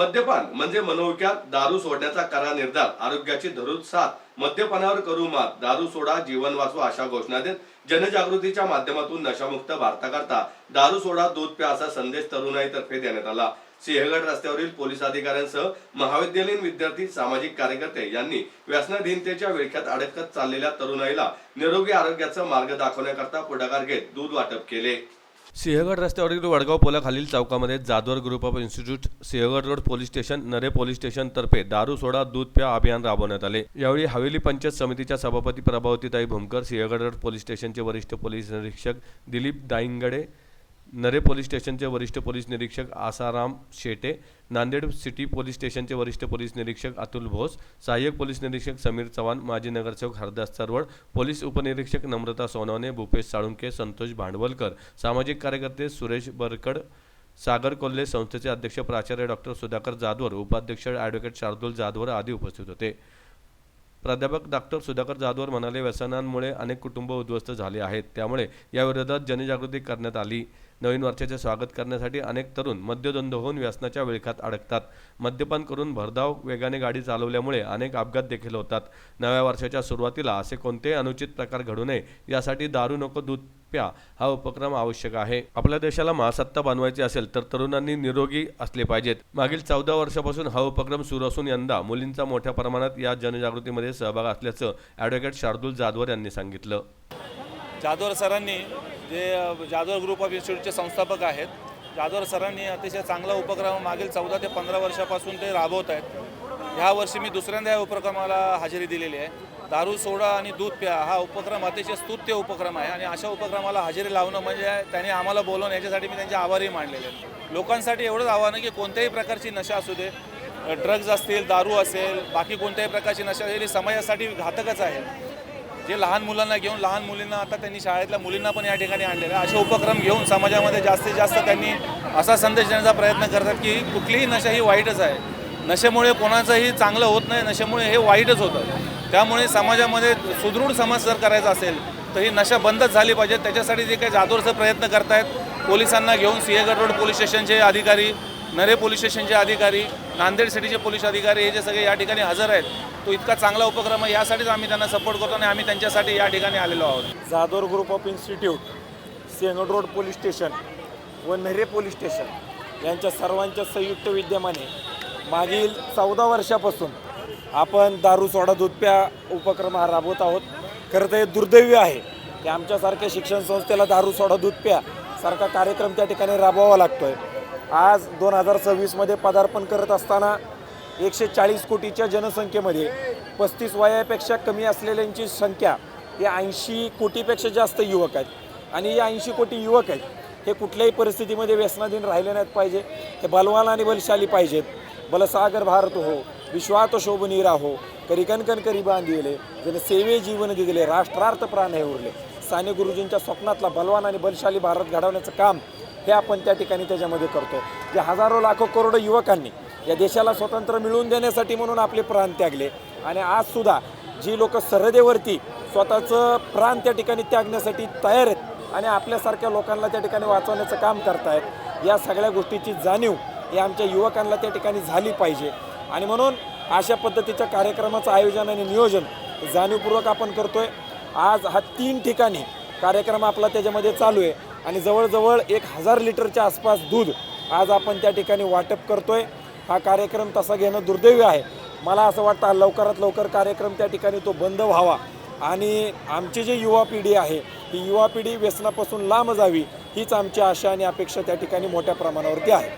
मद्यपान म्हणजे मनोविज्ञान दारू सोडण्याचा करा निर्धार आरोग्याची धरून साथ. मद्यपानावर करू मात दारू सोडा जीवन वाचवा अशा घोषणा देत जनजागृतीच्या माध्यमातून नशामुक्त भारताकरता दारू सोडा दूध प्या असा संदेश तरुणाईतर्फे देण्यात आला. सिंहगड रस्त्यावरील पोलीस अधिकाऱ्यांसह महाविद्यालयीन विद्यार्थी सामाजिक कार्यकर्ते यांनी व्यसनाधीनतेच्या विळख्यात अडकत चाललेल्या तरुणाईला निरोगी आरोग्याचा मार्ग दाखवण्याकरता पुढाकार घेत दूध वाटप केले. सिंहगड रस्त्यावरील वडगाव पोलाखालील चौकामध्ये Jadhavar group of institute Sinhagad road police station Narhe police station तर्फे दारू सोडा दूध प्या अभियान राबवण्यात आले. यावेळी हवेली पंचायत समितीच्या सभापती प्रभावतीताई भूमकर सिंहगड रोड पोलीस स्टेशनचे वरिष्ठ पोलीस निरीक्षक दिलीप दाईंगडे नरे पोलीस स्टेशनचे वरिष्ठ पोलीस निरीक्षक आसाराम शेटे नांदेड सिटी पोलीस स्टेशनचे वरिष्ठ पोलीस निरीक्षक अतुल भोस सहाय्यक पोलीस निरीक्षक समीर चव्हाण माजी नगरसेवक हरदास चरवड पोलीस उपनिरीक्षक नम्रता सोनवणे भूपेश साळुंके संतोष भांडवलकर सामाजिक कार्यकर्ते सुरेश बरकड सागर कोल्हे संस्थेचे अध्यक्ष प्राचार्य डॉक्टर सुधाकर जाधवर उपाध्यक्ष ॲडव्होकेट शार्दूल जाधवर आदी उपस्थित होते. प्राध्यापक डॉक्टर सुधाकर जाधवर म्हणाले व्यसनांमुळे अनेक कुटुंब उद्ध्वस्त झाले आहेत. त्यामुळे या विरोधात जनजागृती करण्यात आली. नवीन वर्षाचे स्वागत करण्यासाठी अनेक तरुण मद्यदंद होऊन व्यसनाच्या विळखात अडकतात. मद्यपान करून भरधाव वेगाने गाडी चालवल्यामुळे अनेक अपघात देखील होतात. नव्या वर्षाच्या सुरुवातीला असे कोणतेही अनुचित प्रकार घडू नये यासाठी दारू नको दूध प्या हा उपक्रम आवश्यक आहे. आपल्या देशाला महासत्ता बनवायची असेल तर तरुणांनी निरोगी असले पाहिजेत. मागील चौदा वर्षापासून हा उपक्रम सुरू असून यंदा मुलींचा मोठ्या प्रमाणात या जनजागृतीमध्ये सहभाग असल्याचं ॲडव्होकेट शार्दूल जाधवर यांनी सांगितलं. जाधवर सरांनी जे अ, ग्रुप ऑफ इन्स्टिट्यूटचे संस्थापक आहेत जाधवर सरांनी अतिशय चांगला उपक्रम मागील चौदा ते पंधरा वर्षापासून ते राबवत आहेत. ह्या वर्षी मी दुसऱ्यांदा या उपक्रमाला हजेरी दिलेली आहे. दारू सोडा आणि दूध प्या हा उपक्रम अतिशय स्तुत्य उपक्रम आहे आणि अशा उपक्रमाला हजेरी लावणं म्हणजे त्यांनी आम्हाला बोलवणं याच्यासाठी मी त्यांचे आभारही मानलेले आहेत. लोकांसाठी एवढंच आव्हान आहे की कोणत्याही प्रकारची नशा असू दे ड्रग्ज असतील दारू असेल बाकी कोणत्याही प्रकारची नशा असेल ही समाजासाठी घातकच आहे. जे लहान मुलांना घेऊन लहान मुलींना आता त्यांनी शाळेतल्या मुलींना पण या ठिकाणी आणलेलं आहे. असे उपक्रम घेऊन समाजामध्ये जास्तीत जास्त त्यांनी असा संदेश देण्याचा प्रयत्न करतात की कुठलीही नशा ही वाईटच आहे. नशेमुळे कोणाचंही चांगलं होत नाही नशेमुळे हे वाईटच होतं. त्यामुळे समाजामध्ये सुदृढ समाज जर करायचा असेल तर ही नशा बंदच झाली पाहिजे. त्याच्यासाठी जे काही जादूरचे प्रयत्न करतायत पोलिसांना घेऊन सिंहगड रोड पोलीस स्टेशनचे अधिकारी नरे पोलीस स्टेशनचे अधिकारी नांदेड सिटीचे पोलीस अधिकारी हे जे सगळे या ठिकाणी हजर आहेत तो इतका चांगला उपक्रम आहे यासाठीच आम्ही त्यांना सपोर्ट करतो आणि आम्ही त्यांच्यासाठी या ठिकाणी आलेलो आहोत. Jadhavar group of institute Sinhagad road police station व नरे पोलीस स्टेशन यांच्या सर्वांच्या संयुक्त विद्यमाने मागील चौदा वर्षापासून आपण दारू सोडा दूध प्या उपक्रम हा राबवत आहोत. खरं तर हे दुर्दैवी आहे की आमच्यासारख्या शिक्षण संस्थेला दारू सोडा दूध प्या सारखा कार्यक्रम त्या ठिकाणी राबवावा लागतो आहे आज दोन हजार सव्वीसमध्ये पदार्पण करत असताना एकशे चाळीस कोटीच्या जनसंख्येमध्ये पस्तीस वयापेक्षा कमी असलेल्यांची संख्या ही ऐंशी कोटीपेक्षा जास्त युवक आहेत. आणि हे ऐंशी कोटी युवक आहेत हे कुठल्याही परिस्थितीमध्ये व्यसनाधीन राहिले नाहीत पाहिजे. हे बलवान आणि बलशाली पाहिजेत. बलसागर भारत हो विश्वात शोभनी राहो करी कणकण करी बांधिले ज्याने सेवे जीवन दिले राष्ट्रार्थ प्राण हे उरले. साने गुरुजींच्या स्वप्नातला बलवान आणि बलशाली भारत घडवण्याचं काम हे आपण त्या ठिकाणी त्याच्यामध्ये करतो जे हजारो लाखो करोडो युवकांनी या देशाला स्वतंत्र मिळवून देण्यासाठी म्हणून आपले प्राण त्यागले. आणि आजसुद्धा जी लोक सरहदेवरती स्वतःचं प्राण त्या ठिकाणी त्यागण्यासाठी तयार आहेत आणि आपल्यासारख्या लोकांना त्या ठिकाणी वाचवण्याचं काम करतायत या सगळ्या गोष्टीची जाणीव ही आमच्या युवकांना त्या ठिकाणी झाली पाहिजे. आणि म्हणून अशा पद्धतीच्या कार्यक्रमाचं आयोजन आणि नियोजन जाणीवपूर्वक आपण करतोय. आज हा तीन ठिकाणी कार्यक्रम आपला त्याच्यामध्ये चालू आहे. आणि जवळजवळ एक हजार लिटरच्या आसपास दूध आज आपण त्या ठिकाणी वाटप करतोय. हा कार्यक्रम तसा घेणं दुर्दैवी आहे. मला असं वाटतं लवकरात लवकर कार्यक्रम त्या ठिकाणी तो बंद व्हावा. आणि आमची जी युवा पिढी आहे ही युवा पिढी व्यसनापासून लांब जावी हीच आमची आशा आणि अपेक्षा त्या ठिकाणी मोठ्या प्रमाणावरती आहे.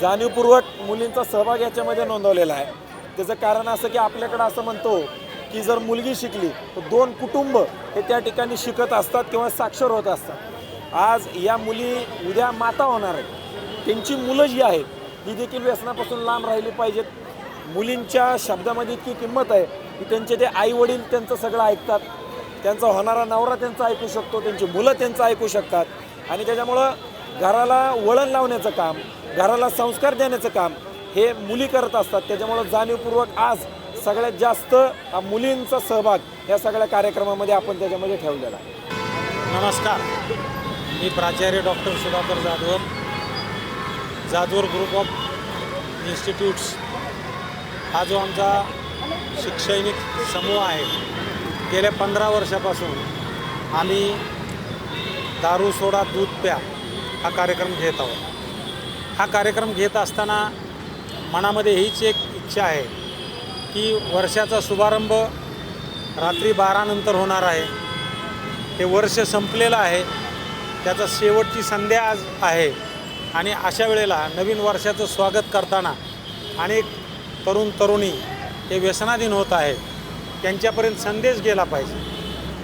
जाणीवपूर्वक मुलींचा सहभाग याच्यामध्ये नोंदवलेला आहे. त्याचं कारण असं की आपल्याकडं असं म्हणतो की जर मुलगी शिकली तर दोन कुटुंब हे त्या ठिकाणी शिकत असतात किंवा साक्षर होत असतात. आज या मुली उद्या माता होणार आहेत. त्यांची मुलं जी आहेत ती देखील व्यसनापासून लांब राहिली पाहिजेत. मुलींच्या शब्दामध्ये इतकी किंमत आहे की त्यांचे ते आई वडील त्यांचं सगळं ऐकतात. त्यांचा होणारा नवरा त्यांचा ऐकू शकतो त्यांची मुलं त्यांचं ऐकू शकतात. आणि त्याच्यामुळं घराला वळण लावण्याचं काम घराला संस्कार देण्याचं काम हे मुली करत असतात. त्याच्यामुळं जाणीवपूर्वक आज सगळ्यात जास्त मुलींचा सहभाग या सगळ्या कार्यक्रमामध्ये आपण त्याच्यामध्ये ठेवलेला आहे. नमस्कार. मी प्राचार्य doctor Sudhakar Jadhavar Jadhavar group of institutes. हा जो आमचा शैक्षणिक समूह आहे गेल्या पंधरा वर्षापासून आम्ही दारू सोडा दूध प्या हा कार्यक्रम घेत आहोत. हा कार्यक्रम घेत असताना मनामध्ये हीच एक इच्छा आहे की वर्षाचा शुभारंभ रात्री बारानंतर होणार आहे. हे वर्ष संपलेलं आहे. त्याचा शेवटची संध्या आज आहे. आणि अशा वेळेला नवीन वर्षाचं स्वागत करताना अनेक तरुण तरुणी हे व्यसनाधीन होत आहेत. त्यांच्यापर्यंत संदेश गेला पाहिजे.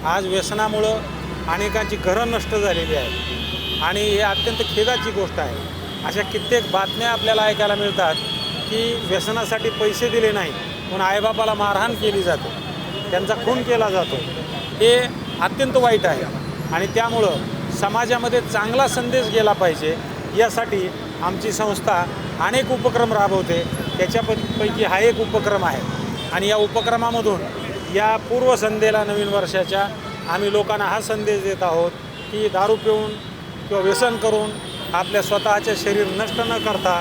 आज व्यसनामुळं अनेकांची घरं नष्ट झालेली आहेत. आणि हे अत्यंत खेदाची गोष्ट आहे. अशा कित्येक बातम्या आपल्याला ऐकायला मिळतात की व्यसनासाठी पैसे दिले नाही पण आईबापाला मारहाण केली जाते. त्यांचा खून केला जातो. हे अत्यंत वाईट आहे. आणि त्यामुळं समाजामध्ये चांगला संदेश गेला पाहिजे यासाठी आमची संस्था अनेक उपक्रम राबवते. त्याच्यापैकी हा एक उपक्रम आहे. आणि या उपक्रमामधून या पूर्वसंध्येला नवीन वर्षाच्या आम्ही लोकांना हा संदेश देत आहोत की दारू पिऊन किंवा व्यसन करून आपल्या स्वतःचे शरीर नष्ट न करता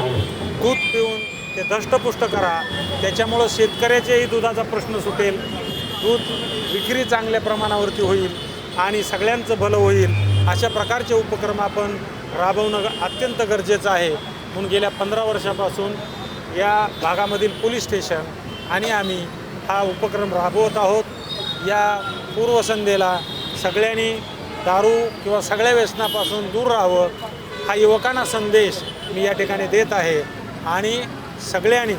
दूध पिऊन ते धष्टपुष्ट करा. त्याच्यामुळं शेतकऱ्याच्याही दुधाचा प्रश्न सुटेल. दूध विक्री चांगल्या प्रमाणावरती होईल आणि सगळ्यांचं भलं होईल. अशा प्रकारचे उपक्रम आपण राबवणं अत्यंत गरजेचं आहे. म्हणून गेल्या पंधरा वर्षापासून या भागामधील पोलीस स्टेशन आणि आम्ही हा उपक्रम राबवत आहोत. या पूर्वसंध्येला सगळ्यांनी दारू किंवा सगळ्या व्यसनापासून दूर राहावं हा युवकांना संदेश मी या ठिकाणी देत आहे. आणि सगळ्यांनी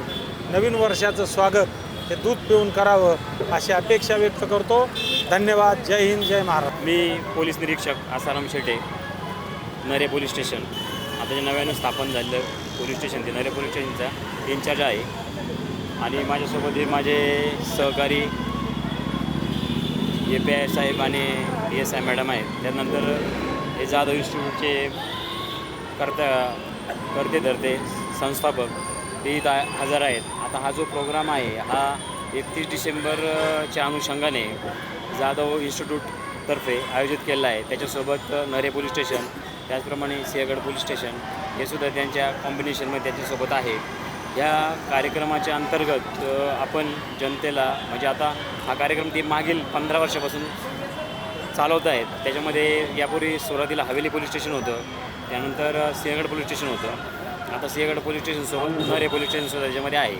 नवीन वर्षाचं स्वागत हे दूध पिऊन करावं अशी अपेक्षा व्यक्त करतो. धन्यवाद जय हिंद जय महाराष्ट्र मी पोलीस निरीक्षक आसाराम शेटे नरे पोलीस स्टेशन. आता जे नव्यानं स्थापन झालेलं पोलीस स्टेशन ते नरे पोलीस स्टेशनचा इन्चार्ज आहे. आणि माझ्यासोबत हे माझे सहकारी ए पी आय साहेब आणि ए एस आय मॅडम आहेत. त्यानंतर हे जाधव इन्स्टिट्यूटचे करता करते धरते संस्थापक ते इथं हजर आहेत. आता हा जो प्रोग्राम आहे हा एकतीस डिसेंबरच्या अनुषंगाने जाधव इन्स्टिट्यूटतर्फे आयोजित केलेला आहे. त्याच्यासोबत नरे पोलीस स्टेशन त्याचप्रमाणे सिंहगड पोलीस स्टेशन हे सुद्धा त्यांच्या कॉम्बिनेशनमध्ये त्यांच्यासोबत आहे. या कार्यक्रमाच्या अंतर्गत आपण जनतेला म्हणजे आता हा कार्यक्रम ते मागील पंधरा वर्षापासून चालवत आहेत. त्याच्यामध्ये यापूर्वी सुरुवातीला हवेली पोलीस स्टेशन होतं त्यानंतर सिंहगड पोलीस स्टेशन होतं. आता सिंहगड पोलीस स्टेशनसोबत नरे पोलीस स्टेशनसुद्धा त्याच्यामध्ये आहे.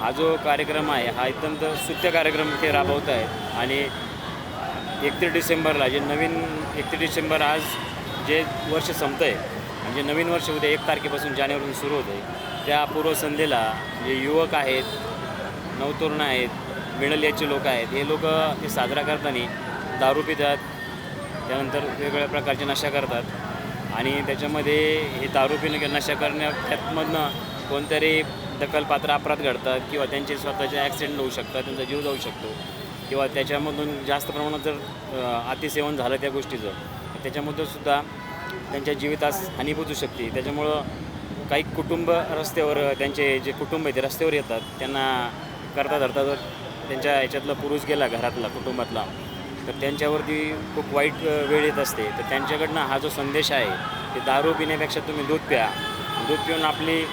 हा जो कार्यक्रम आहे हा अत्यंत सुत्य कार्यक्रम ते राबवत आहेत. आणि एकतीस डिसेंबरला जे नवीन एकतीस डिसेंबर आज जे वर्ष संपतं आहे म्हणजे नवीन वर्ष उद्या एक तारखेपासून जानेवारीपासून सुरू होतं आहे त्या पूर्वसंध्येला जे युवक आहेत नवतरुण आहेत मिडल एजचे लोक आहेत हे लोक ते साजरा करताना दारू पितात त्यानंतर वेगवेगळ्या प्रकारचे नशा करतात आणि त्याच्यामध्ये हे दारू पिणं किंवा नशा करण्या त्यातमधनं कोणतरी दखलपात्र अपराध घडतात किंवा त्यांचे स्वतःचे ॲक्सिडेंट होऊ शकतात त्यांचा जीव जाऊ शकतो. किंवा त्याच्यामधून जास्त प्रमाणात जर अतिसेवन झालं त्या गोष्टीचं त्याच्यामधून सुद्धा त्यांच्या जीवितास हानी पोचू शकते. त्याच्यामुळं काही कुटुंब रस्त्यावर त्यांचे जे कुटुंब आहे ते रस्त्यावर येतात. त्यांना करता धरता जर त्यांच्या याच्यातला पुरुष गेला घरातला कुटुंबातला तर त्यांच्यावरती खूप वाईट वेळ येत असते. तर त्यांच्याकडनं हा जो संदेश आहे ते दारू पिण्यापेक्षा तुम्ही दूध प्या. दूध पिऊन आपली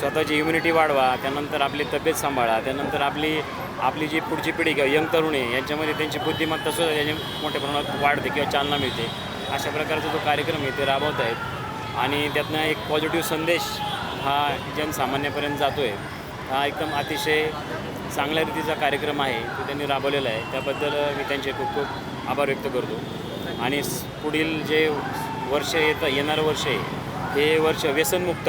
स्वतःची इम्युनिटी वाढवा त्यानंतर आपली तब्येत सांभाळा त्यानंतर आपली आपली जी पुढची पिढी किंवा यंग तरुण आहे यांच्यामध्ये त्यांची बुद्धिमत्ता सुद्धा याने मोठ्या प्रमाणात वाढते किंवा चालना मिळते. अशा प्रकारचा जो कार्यक्रम आहे ते राबवत आहेत. आणि त्यातनं एक पॉझिटिव्ह संदेश हा जनसामान्यापर्यंत जातो आहे हा एकदम अतिशय चांगल्या रीतीचा कार्यक्रम आहे तो त्यांनी राबवलेला आहे. त्याबद्दल मी त्यांचे खूप खूप आभार व्यक्त करतो. आणि पुढील जे वर्ष येतं येणारं वर्ष आहे हे वर्ष व्यसनमुक्त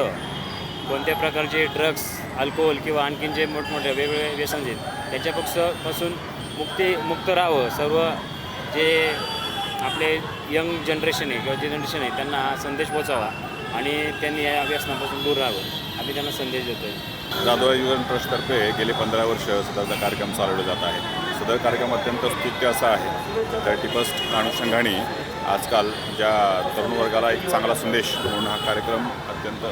कोणत्या प्रकारचे ड्रग्स अल्कोहोल किंवा आणखीन जे मोठमोठे वेगवेगळे व्यसन आहेत त्याच्यापासून मुक्ती मुक्त राहावं. सर्व जे आपले यंग जनरेशन आहे किंवा जे जनरेशन आहे त्यांना हा संदेश पोचावा आणि त्यांनी या व्यसनापासून दूर राहावं. आम्ही त्यांना संदेश देतो आहे जाधव युवन ट्रस्टतर्फे गेले पंधरा वर्ष सदरचा कार्यक्रम चालवला जात आहे सदर कार्यक्रम अत्यंत स्तुत्य असा आहे. थर्टी फर्स्ट अनुषंगाने आजकाल ज्या तरुण वर्गाला एक चांगला संदेश म्हणून हा कार्यक्रम अत्यंत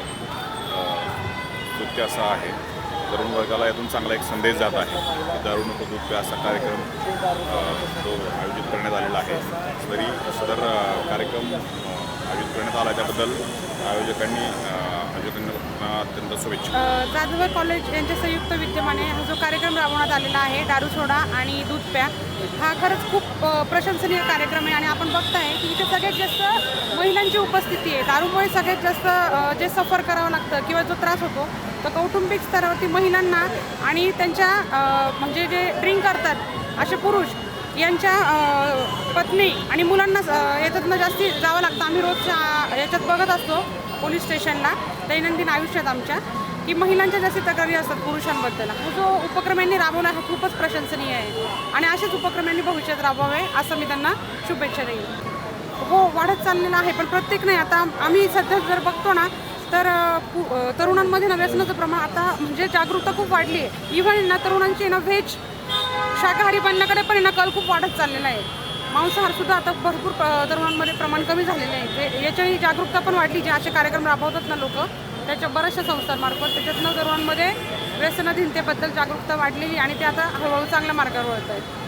स्तुत्य असा आहे. तरुण वर्गाला यातून चांगला एक संदेश जात आहे की दारू नको दूध प्या असा कार्यक्रम जो तो आयोजित करण्यात आलेला आहे. तरी सदर कार्यक्रम आयोजित करण्यात आला त्याबद्दल आयोजकांनी अ, आयोजकांना त्यांना अत्यंत शुभेच्छा जाधवर कॉलेज यांच्या संयुक्त विद्यमाने हा जो कार्यक्रम राबवण्यात आलेला आहे दारू सोडा आणि दूध प्या हा खरंच खूप प्रशंसनीय कार्यक्रम आहे आणि आपण बघताय की इथे सगळ्यात जास्त महिलांची उपस्थिती आहे. दारूमुळे सगळ्यात जास्त जे सफर करावं लागतं किंवा जो त्रास होतो तो कौटुंबिक स्तरावरती महिलांना आणि त्यांच्या म्हणजे जे ड्रिंक करतात असे पुरुष यांच्या पत्नी आणि मुलांना याच्यातनं जास्ती जावं लागतं. आम्ही रोजच्या याच्यात बघत असतो पोलीस स्टेशनला दैनंदिन आयुष्यात आमच्या की महिलांच्या जास्ती तक्रारी असतात पुरुषांबद्दल. हा जो उपक्रम यांनी राबवला हा खूपच प्रशंसनीय आहे. आणि असेच उपक्रम यांनी भविष्यात राबवावे असं मी त्यांना शुभेच्छा देईन. हो वाढत चाललेलं आहे पण प्रत्येक नाही आता आम्ही सध्या जर बघतो ना तर पु- तरुणांमध्ये ना व्यसनाचं प्रमाण आता म्हणजे जागरूकता खूप वाढली आहे. इव्हन ना तरुणांची ना व्हेज शाकाहारी बनण्याकडे पण आहे कल खूप वाढत चाललेला आहे. मांसाहारसुद्धा आता भरपूर अ, तरुणांमध्ये प्रमाण कमी झालेले आहे. याच्याही जागरूकता पण वाढली जे असे कार्यक्रम राबवतात ना लोक त्याच्या बऱ्याचशा संस्थांमार्फत त्याच्यातनं तरुणांमध्ये व्यसनाधीनतेबद्दल जागरूकता वाढलेली आणि ते आता हळूहळू चांगल्या मार्गावर वळत आहेत